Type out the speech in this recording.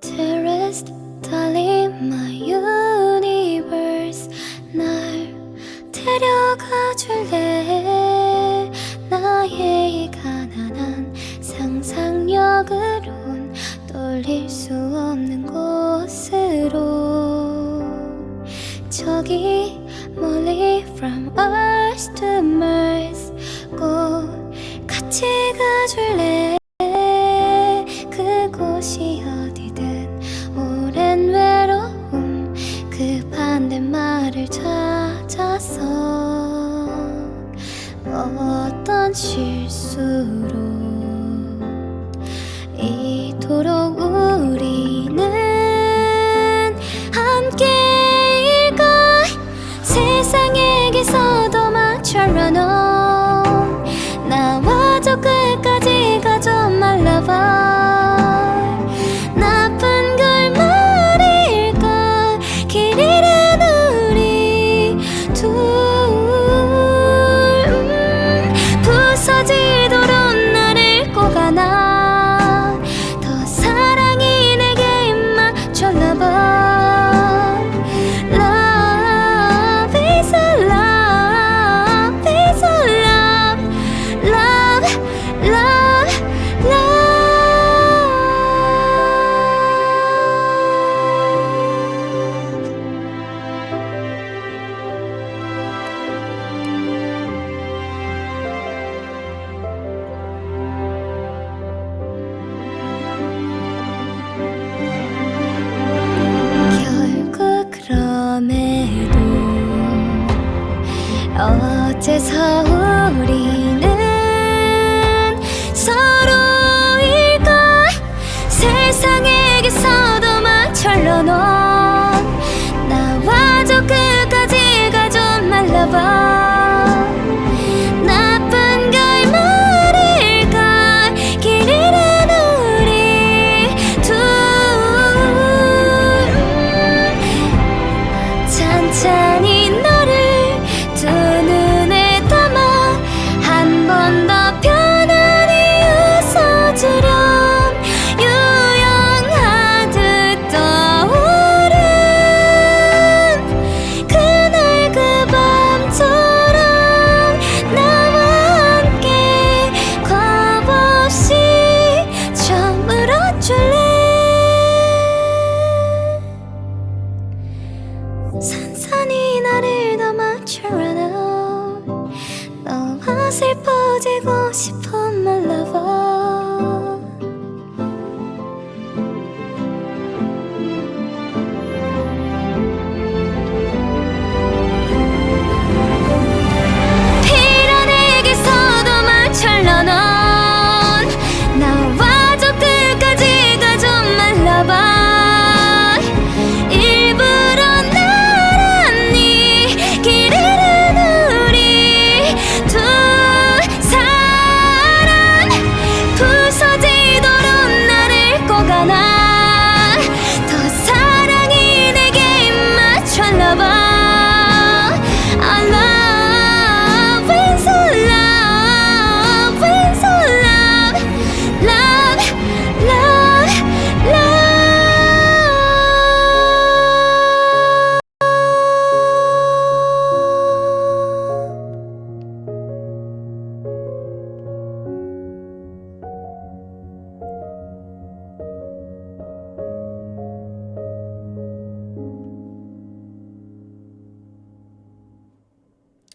Terrorist. 데려가 줄래 나의 가난한 상상력으론 떨릴 수 없는 곳으로. 저기 멀리 from Earth to Mars. 꼭 같이 가줄래 실수로 이토록 어째서 우리는 서로일까? 세상에게서 도망쳐러 놓은